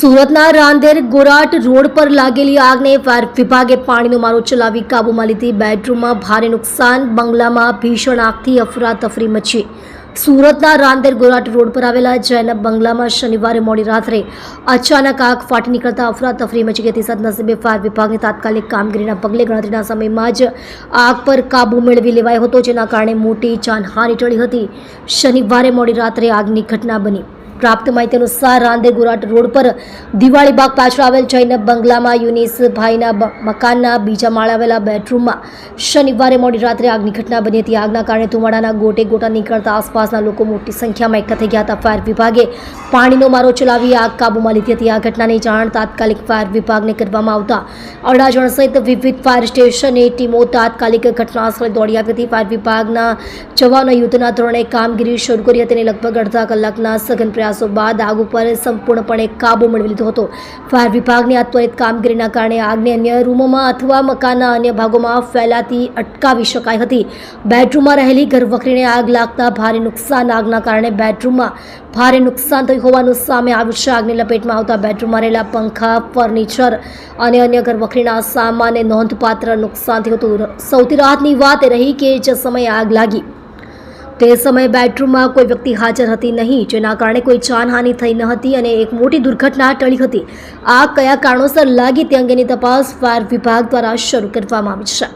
સુરતના રાંદેર ગોરાટ રોડ પર લાગેલી આગને ફાયર વિભાગે પાણીનો મારો ચલાવી કાબૂમાં લીધી. બેડરૂમમાં ભારે નુકસાન, બંગલામાં ભીષણ આગથી અફરાતફરી મચી. સુરતના રાંદેર ગોરાટ રોડ પર આવેલા જૈનબ બંગલામાં શનિવારે મોડી રાત્રે અચાનક આગ ફાટી નીકળતા અફરાતફરી મચી ગઈ. હતી સદનસીબે ફાયર વિભાગની તાત્કાલિક કામગીરીના પગલે ગણતરીના સમયમાં જ આગ પર કાબૂ મેળવી લેવાયો હતો, જેના કારણે મોટી જાનહાની ટળી હતી. શનિવારે મોડી રાત્રે આગની ઘટના બની. પ્રાપ્ત માહિતી અનુસાર રાંદેર ગુરાટ રોડ પર દિવાળી બાગ પાછળ આવેલ જૈન બંગલામાં યુનિસભાઈના મકાનના બીજા માળે આવેલા બેડરૂમમાં શનિવારે મોડી રાત્રે આગની ઘટના બની હતી. આગના કારણે ધુમાડાના ગોટે ગોટા નીકળતા આસપાસના લોકો મોટી સંખ્યામાં એકઠા થઈ ગયા હતા. ફાયર વિભાગે પાણીનો મારો ચલાવી આગ કાબૂમાં લીધી હતી. આ ઘટનાની જાણ તાત્કાલિક ફાયર વિભાગને કરવામાં આવતા અડાજણ સહિત વિવિધ ફાયર સ્ટેશનની ટીમો તાત્કાલિક ઘટના સ્થળે દોડી આવી હતી. ફાયર વિભાગના જવાનો યુદ્ધના ધોરણે કામગીરી શરૂ કરી હતી અને લગભગ અડધા કલાકના સઘન પ્રયાસો બાદ આગ ઉપર સંપૂર્ણપણે કાબુ મેળવી લીધો હતો. ફાયર વિભાગની આ ત્વરિત કામગીરીના કારણે આગને અન્ય રૂમોમાં અથવા મકાનના અન્ય ભાગોમાં ફેલાતી અટકાવી શકાઈ હતી. બેડરૂમમાં રહેલી ઘરવખરીને આગ લાગતા ભારે નુકસાન આગના કારણે બેડરૂમમાં ભારે નુકસાન થયું હોવાનું સામે આવ્યું છે. આગની લપેટમાં આવતા બેડરૂમમાં રહેલા પંખા, ફર્નિચર અને અન્ય ઘરવખરીના સામાનને નોંધપાત્ર નુકસાન થયું હતું. સૌથી રાહતની વાત રહી કે જે સમયે આગ લાગી. તે સમયે બેડરૂમમાં કોઈ વ્યક્તિ હાજર હતી નહીં, જેના કારણે કોઈ જાનહાનિ થઈ ન હતી અને એક મોટી દુર્ઘટના ટળી હતી. આ કયા કારણોસર લાગી તે અંગેની તપાસ ફાયર વિભાગ દ્વારા શરૂ કરવામાં આવી છે.